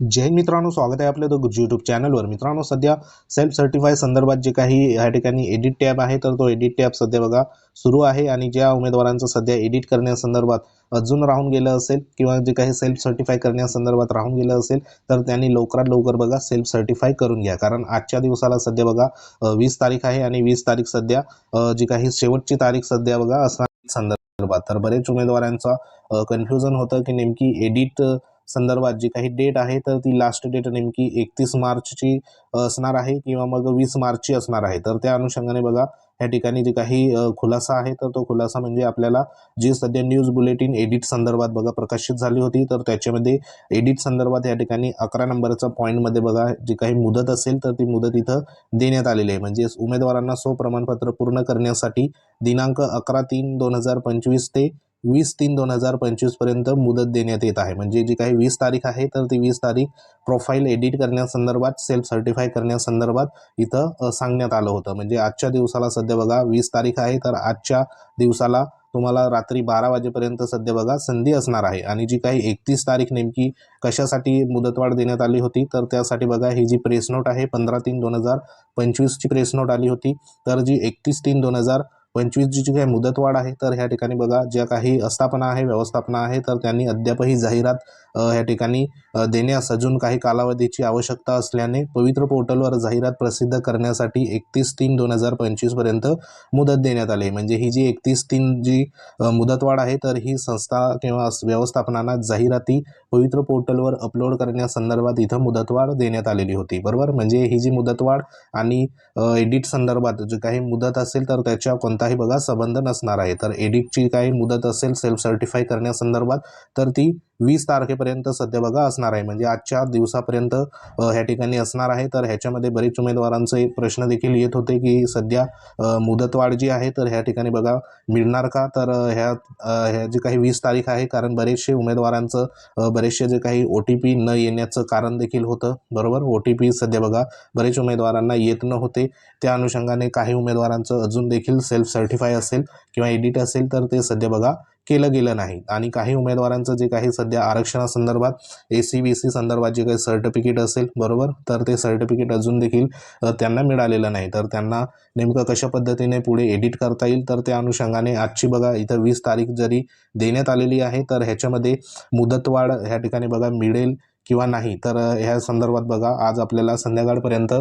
जैन मित्रांनो स्वागत आहे आपल्या द यूट्यूब चॅनलवर मित्रांनो सध्या सेल्फ सर्टिफाय संदर्भात जे काही या ठिकाणी एडिट टॅब आहे तर तो एडिट टॅब सध्या बघा सुरू आहे आणि ज्या उमेदवारांचं सध्या एडिट करण्यासंदर्भात अजून राहून गेलं असेल किंवा जे काही सेल्फ सर्टिफाय करण्यासंदर्भात राहून गेलं असेल तर त्यांनी लवकरात लवकर बघा सेल्फ सर्टिफाय करून घ्या. कारण आजच्या दिवसाला सध्या बघा वीस तारीख आहे आणि वीस तारीख सध्या जी काही शेवटची तारीख सध्या बघा असणार संदर्भात. तर बरेच उमेदवारांचा कन्फ्युजन होतं की नेमकी एडिट संदर्भात जी काही डेट आहे तर ती लास्ट डेट नेमकी एकतीस मार्चची असणार आहे किंवा मग वीस मार्चची असणार आहे. तर त्या अनुषंगाने बघा या ठिकाणी जे काही खुलासा आहे तर तो खुलासा म्हणजे आपल्याला जी सध्या न्यूज बुलेटिन एडिट संदर्भात बघा प्रकाशित झाली होती तर त्याच्यामध्ये एडिट संदर्भात या ठिकाणी अकरा नंबरचा पॉईंटमध्ये बघा जी काही मुदत असेल तर ती मुदत इथं देण्यात आलेली आहे. म्हणजे उमेदवारांना सो प्रमाणपत्र पूर्ण करण्यासाठी दिनांक अकरा तीन दोन हजार पंचवीस ते वीस तीन दोन हजार पंचवीसपर्यंत मुदत देण्यात येत आहे. म्हणजे जी काही वीस तारीख आहे तर ती वीस तारीख प्रोफाईल एडिट करण्यासंदर्भात सेल्फ सर्टिफाय करण्यासंदर्भात इथं सांगण्यात आलं होतं. म्हणजे आजच्या दिवसाला सध्या बघा वीस तारीख आहे तर आजच्या दिवसाला तुम्हाला रात्री बारा वाजेपर्यंत सध्या बघा संधी असणार आहे. आणि जी काही एकतीस तारीख नेमकी कशासाठी मुदतवाढ देण्यात आली होती तर त्यासाठी बघा ही जी प्रेस नोट आहे पंधरा तीन दोन हजार पंचवीसची प्रेस नोट आली होती तर जी एकतीस तीन दोन हजार पंचवीसची जी काही मुदतवाढ आहे तर ह्या ठिकाणी बघा ज्या काही आस्थापना आहे व्यवस्थापना आहे तर त्यांनी अद्यापही जाहिरात ह्या ठिकाणी देण्यास अजून काही कालावधीची आवश्यकता असल्याने पवित्र पोर्टलवर जाहिरात प्रसिद्ध करण्यासाठी एकतीस तीन दोन हजार पंचवीसपर्यंत मुदत देण्यात आली आहे. म्हणजे ही जी एकतीस तीन जी मुदतवाढ आहे तर ही संस्था किंवा व्यवस्थापनांना जाहिराती पवित्र पोर्टलवर अपलोड करण्यासंदर्भात इथं मुदतवाढ देण्यात आलेली होती. बरोबर? म्हणजे ही जी मुदतवाढ आणि एडिट संदर्भात जे काही मुदत असेल तर त्याच्या कोणताही बघा संबंध नसणार आहे. तर एडिटची काही मुदत असेल सेल्फ सर्टिफाय करण्यासंदर्भात तर ती वीस तारखेपर्यंत सध्या बघा असणार आहे. म्हणजे आजच्या दिवसापर्यंत ह्या ठिकाणी असणार आहे. तर ह्याच्यामध्ये बरेच उमेदवारांचे प्रश्न देखील येत होते की सध्या मुदतवाढ जी आहे तर ह्या ठिकाणी बघा मिळणार का? तर ह्या ह्या जी काही वीस तारीख आहे कारण बरेचसे उमेदवारांचं बरेचसे जे काही ओ टी पी न येण्याचं कारण देखील होतं. बरोबर? ओ टी पी सध्या बघा बरेच उमेदवारांना येत न होते त्या अनुषंगाने काही उमेदवारांचं अजून देखील सेल्फ सर्टिफाय असेल किंवा एडिट असेल तर ते सध्या बघा केलं गेलं नाही. आणि काही उमेदवारांचं जे काही सध्या आरक्षणासंदर्भात ए सी बी सी संदर्भात जे काही सर्टिफिकेट असेल बरोबर? तर ते सर्टिफिकेट अजून देखील त्यांना मिळालेलं नाही. तर त्यांना नेमकं कशा पद्धतीने पुढे एडिट करता येईल? तर त्या अनुषंगाने आजची बघा इथं वीस तारीख जरी देण्यात आलेली आहे तर ह्याच्यामध्ये मुदतवाढ ह्या ठिकाणी बघा मिळेल किंवा नाही. तर ह्या संदर्भात बघा आज आपल्याला संध्याकाळपर्यंत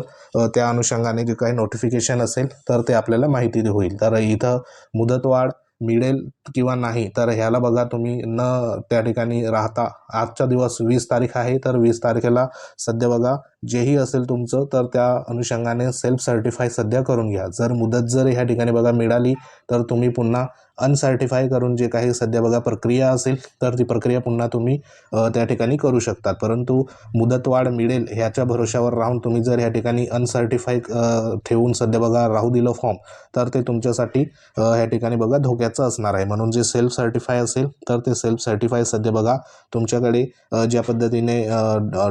त्या अनुषंगाने जे काही नोटिफिकेशन असेल तर ते आपल्याला माहिती होईल. तर इथं मुदतवाढ मिळेल किंवा नाही तर ह्याला बघा तुम्ही न त्या ठिकाणी राहता. आजचा दिवस वीस तारीख आहे तर वीस तारखेला सध्या बघा जेही असेल तुमचं तर त्या अनुषंगाने सेल्फ सर्टिफाय सध्या करून घ्या. जर मुदत जर ह्या ठिकाणी बघा मिळाली तर तुम्ही पुन्हा अनसर्टिफाय करून जे काही सध्या बघा प्रक्रिया असेल तर ती प्रक्रिया पुन्हा तुम्ही त्या ठिकाणी करू शकतात. परंतु मुदतवाढ मिळेल ह्याच्या भरोश्यावर राहून तुम्ही जर ह्या ठिकाणी अनसर्टिफाय ठेवून सध्या बघा राहू दिलं फॉर्म तर ते तुमच्यासाठी ह्या ठिकाणी बघा धोक्याचं असणार आहे. म्हणून जे सेल्फ सर्टिफाय असेल तर ते सेल्फ सर्टिफाय सध्या बघा. तुमच्याकडे ज्या पद्धतीने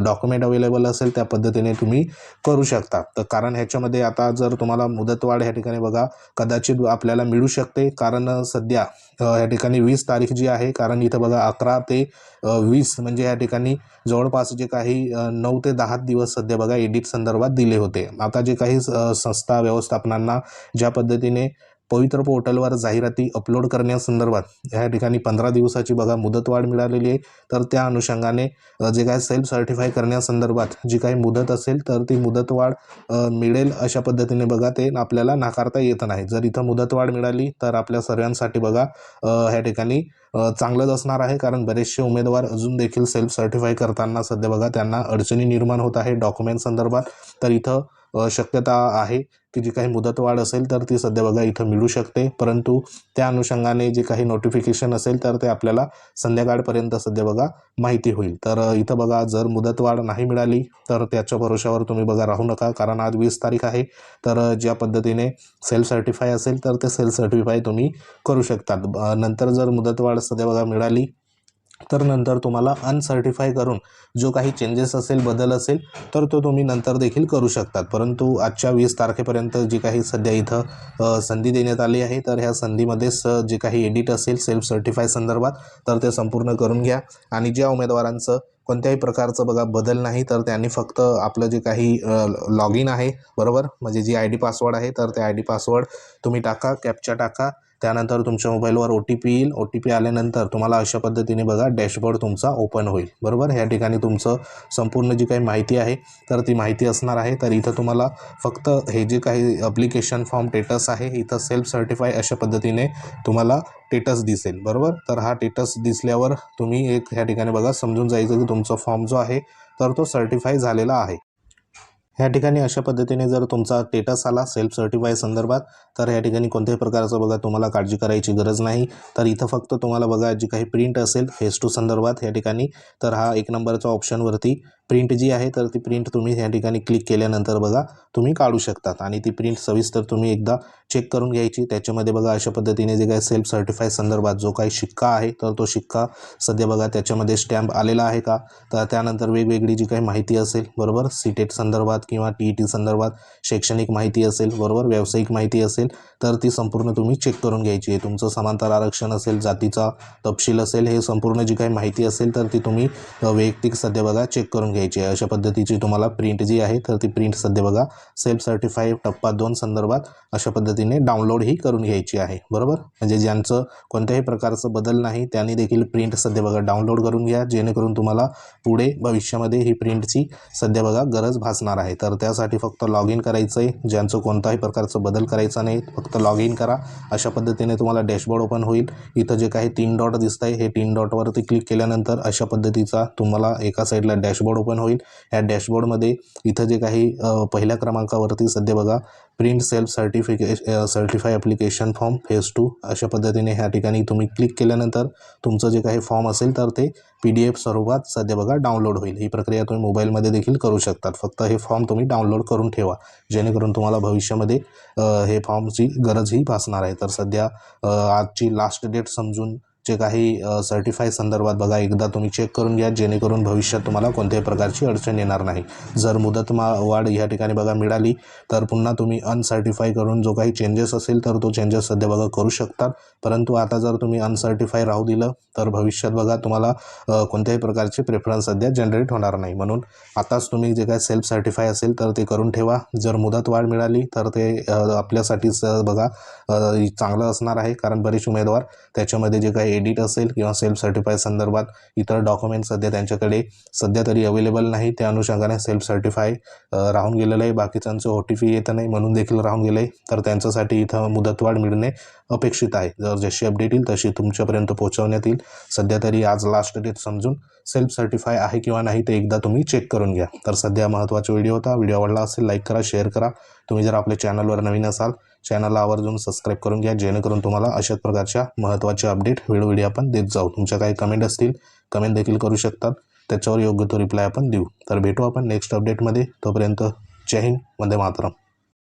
डॉक्युमेंट अवेलेबल असेल त्या पद्धतीने तुम्ही करू शकता. तर कारण ह्याच्यामध्ये आता जर तुम्हाला मुदतवाढ ह्या ठिकाणी बघा कदाचित आपल्याला मिळू शकते. कारण सध्या ह्या ठिकाणी वीस तारीख जी आहे कारण इथं बघा अकरा ते वीस म्हणजे ह्या ठिकाणी जवळपास जे काही नऊ ते दहा दिवस सध्या बघा एडिट संदर्भात दिले होते. आता जे काही संस्था व्यवस्थापनांना ज्या पद्धतीने पवित्र पोर्टलवर जाहिराती अपलोड करण्यासंदर्भात ह्या ठिकाणी पंधरा दिवसाची बघा मुदतवाढ मिळालेली आहे. तर त्या अनुषंगाने जे काय सेल्फ सर्टिफाय करण्यासंदर्भात जी काही मुदत असेल तर ती मुदतवाढ मिळेल अशा पद्धतीने बघा ते आपल्याला नाकारता येत नाही. जर इथं मुदतवाढ मिळाली तर आपल्या सर्वांसाठी बघा ह्या ठिकाणी चांगलंच असणार आहे. कारण बरेचसे उमेदवार अजून देखील सेल्फ सर्टिफाय करताना सध्या बघा त्यांना अडचणी निर्माण होत आहे. डॉक्युमेंट संदर्भात. तर इथं शक्यता आहे की जी काही मुदतवाढ असेल तर ती सध्या बघा इथं मिळू शकते. परंतु त्या अनुषंगाने जे काही नोटिफिकेशन असेल तर ते आपल्याला संध्याकाळपर्यंत सध्या बघा माहिती होईल. तर इथं बघा जर मुदतवाढ नाही मिळाली तर त्याच्या भरोशावर तुम्ही बघा राहू नका. कारण आज वीस तारीख आहे. तर ज्या पद्धतीने सेल्फ सर्टिफाय असेल तर ते सेल्फ सर्टिफाय तुम्ही करू शकतात. नंतर जर मुदतवाढ सध्या बघा मिळाली तर नंतर तुम्हाला अनसर्टिफाय करून जो काही चेंजेस असेल बदल असेल तर तो तुम्ही नंतर देखील करू शकतात. परंतु आजच्या वीस तारखेपर्यंत जी काही सध्या इथं संधी देण्यात आली आहे तर ह्या संधीमध्येच स जे काही एडिट असेल सेल्फ सर्टिफाय संदर्भात तर ते संपूर्ण करून घ्या. आणि ज्या उमेदवारांचं कोणत्याही प्रकारचं बघा बदल नाही तर त्यांनी फक्त आपलं जे काही लॉग इन आहे बरोबर? म्हणजे जी आय डी पासवर्ड आहे तर ते आय डी पासवर्ड तुम्ही टाका कॅपचा टाका. त्यानंतर तुमच्या मोबाईलवर ओ टी पी येईल. ओ टी पी आल्यानंतर तुम्हाला अशा पद्धतीने बघा डॅशबोर्ड तुमचा ओपन होईल. बरोबर? ह्या ठिकाणी तुमचं संपूर्ण जी काही माहिती आहे तर ती माहिती असणार आहे. तर इथं तुम्हाला फक्त हे जे काही अप्लिकेशन फॉर्म टेटस आहे इथं सेल्फ सर्टिफाय अशा पद्धतीने तुम्हाला टेटस दिसेल. बरोबर? तर हा टेटस दिसल्यावर तुम्ही एक ह्या ठिकाणी बघा समजून जायचं की तुमचा फॉर्म जो आहे तर तो सर्टिफाय झालेला आहे. ह्या ठिकाणी अशा पद्धतीने जर तुमचा स्टेटस आला सेल्फ सर्टिफाय संदर्भात तर ह्या ठिकाणी कोणत्याही प्रकारचं बघा तुम्हाला काळजी करायची गरज नाही. तर इथं फक्त तुम्हाला बघा जी काही प्रिंट असेल फेस टू संदर्भात ह्या ठिकाणी. तर हा एक नंबरचा ऑप्शनवरती प्रिंट जी आहे तर ती प्रिंट तुम्ही ह्या ठिकाणी क्लिक केल्यानंतर बघा तुम्ही काढू शकतात. आणि ती प्रिंट सविस्तर तुम्ही एकदा चेक करून घ्यायची. त्याच्यामध्ये बघा अशा पद्धतीने जे काही सेल्फ सर्टिफाय संदर्भात जो काही शिक्का आहे तर तो शिक्का सध्या बघा त्याच्यामध्ये स्टॅम्प आलेला आहे का? तर त्यानंतर वेगवेगळी जी काही माहिती असेल बरोबर? सीटेट संदर्भात किंवा टी ई टी संदर्भात शैक्षणिक माहिती असेल बरोबर? व्यावसायिक माहिती असेल तर ती संपूर्ण तुम्ही चेक करून घ्यायची आहे. तुमचं समांतर आरक्षण असेल जातीचा तपशील असेल हे संपूर्ण जी काही माहिती असेल तर ती तुम्ही वैयक्तिक सध्या बघा चेक करून घ्यायची आहे. अशा पद्धतीची तुम्हाला प्रिंट जी आहे तर ती प्रिंट सध्या बघा सेल्फ सर्टिफाय टप्पा दोन संदर्भात अशा पद्धतीने डाउनलोड ही करून घ्यायची आहे. बरोबर? म्हणजे ज्यांचं कोणत्याही प्रकारचं बदल नाही त्यांनी देखील प्रिंट सध्या बघा डाउनलोड करून घ्या जेणेकरून तुम्हाला पुढे भविष्यामध्ये ही प्रिंटची सध्या बघा गरज भासणार आहे. तर त्यासाठी फक्त लॉग इन करायचं आहे ज्यांचं कोणताही प्रकारचं बदल करायचा नाही फक्त लॉग इन करा. अशा पद्धतीने तुम्हाला डॅशबोर्ड ओपन होईल. इथं जे काही तीन डॉट दिसत आहे हे तीन डॉटवरती क्लिक केल्यानंतर अशा पद्धतीचा तुम्हाला एका साईडला डॅशबोर्ड ओपन होईल. या डॅशबोर्डमध्ये इथं जे काही पहिल्या क्रमांकावरती सध्या बघा print self सर्टिफिके certify application form phase two अशा पद्धतीने ह्या ठिकाणी तुम्ही क्लिक केल्यानंतर तुमचं जे काही फॉर्म असेल तर ते पी डी एफ स्वरूपात सध्या बघा डाउनलोड होईल. ही प्रक्रिया तुम्ही मोबाईलमध्ये देखील करू शकतात. फक्त हे फॉर्म तुम्ही डाउनलोड करून ठेवा. जेणेकरून तुम्हाला भविष्यामध्ये हे फॉर्मची गरजही भासणार आहे. तर सध्या आजची लास्ट डेट समजून जे काही सर्टिफाय संदर्भात बघा एकदा तुम्ही चेक करून घ्या जेणेकरून भविष्यात तुम्हाला कोणत्याही प्रकारची अडचण येणार नाही. जर मुदत मा वाढ ह्या ठिकाणी बघा मिळाली तर पुन्हा तुम्ही अनसर्टिफाय करून जो काही चेंजेस असेल तर तो चेंजेस सध्या बघा करू शकतात. परंतु आता जर तुम्ही अनसर्टिफाय राहू दिलं तर भविष्यात बघा तुम्हाला कोणत्याही प्रकारचे प्रेफरन्स सध्या जनरेट होणार नाही. म्हणून आताच तुम्ही जे काही सेल्फ सर्टिफाय असेल तर ते करून ठेवा. जर मुदत वाढ मिळाली तर ते आपल्यासाठीच बघा चांगलं असणार आहे. कारण बरेच उमेदवार त्याच्यामध्ये जे काही क्रेडिट असेल किंवा सेल्फ सर्टिफाय संदर्भात इतर डॉक्युमेंट सध्या त्यांच्याकडे सध्या तरी अवेलेबल नाही. त्या अनुषंगाने सेल्फ सर्टिफाय राहून गेलेलं आहे. बाकीच्यांचं ओ टी पी येतं नाही. म्हणून देखील राहून गेलं आहे तर त्यांच्यासाठी इथं मुदतवाढ मिळणे अपेक्षित आहे. जर जशी अपडेट येईल तशी तुमच्यापर्यंत पोहोचवण्यात येईल. सध्या तरी आज लास्ट डेट समजून सेल्फ सर्टिफाय आहे किंवा नाही ते एकदा तुम्ही चेक करून घ्या. तर सध्या महत्त्वाचा व्हिडिओ होता. व्हिडिओ आवडला असेल लाईक करा शेअर करा. तुम्ही जर आपल्या चॅनलवर नवीन असाल चॅनलला आवर्जून सबस्क्राईब करून घ्या जेणेकरून तुम्हाला अशाच प्रकारच्या महत्त्वाच्या अपडेट वेळोवेळी आपण देत जाऊ. तुमच्या काही कमेंट असतील कमेंट देखील करू शकतात. त्याच्यावर योग्य तो रिप्लाय आपण देऊ. तर भेटू आपण नेक्स्ट अपडेटमध्ये तोपर्यंत जय हिंद वंदे मातरम.